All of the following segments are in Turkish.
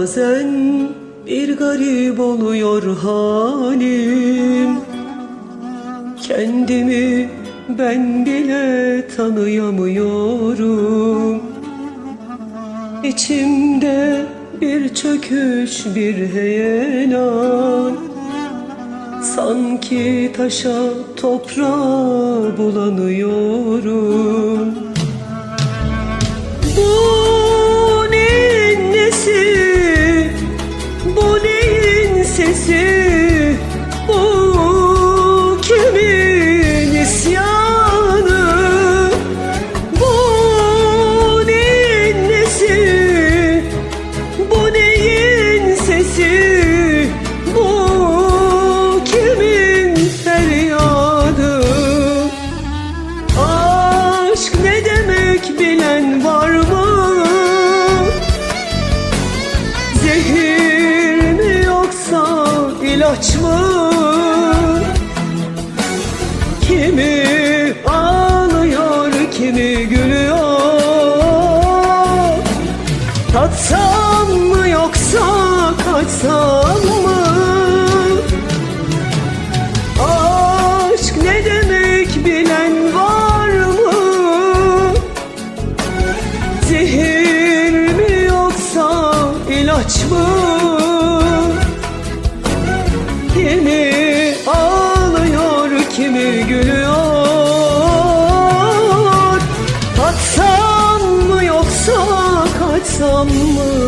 Bazen bir garip oluyor halim. Kendimi ben bile tanıyamıyorum. İçimde bir çöküş bir heyelan. Sanki taşa toprağa bulanıyorum ilaç mı? Kimi ağlıyor, kimi gülüyor Tatsam mı yoksa kaçsam mı? Aşk ne demek bilen var mı? Zehir mi yoksa ilaç mı? Kaçsam mı?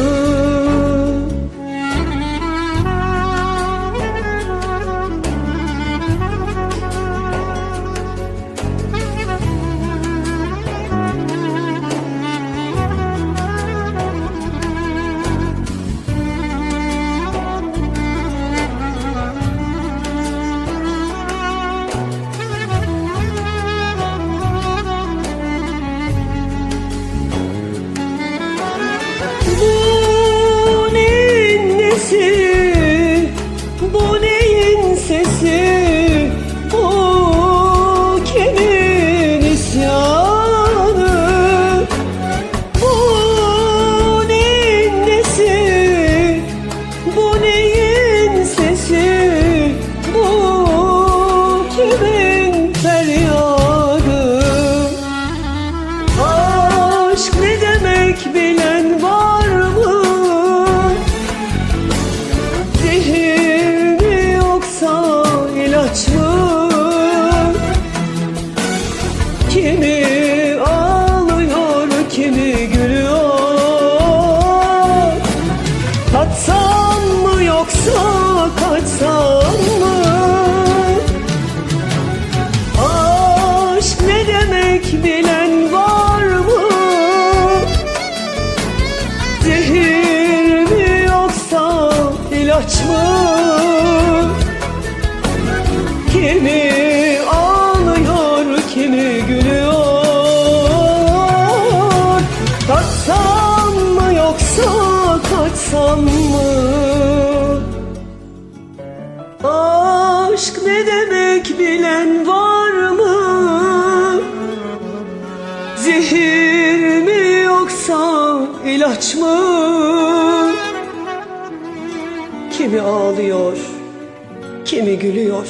sensiz bilen var mı? Zehir mi yoksa ilaç mı? Kimi ağlıyor, kimi gülüyor Kaçsam mı yoksa kaçsam mı? Aşk ne demek bilen var Zehir mi yoksa ilaç mı? Kimi ağlıyor, kimi gülüyor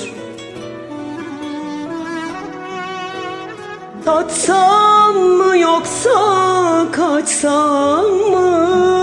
Tatsam mı yoksa kaçsam mı?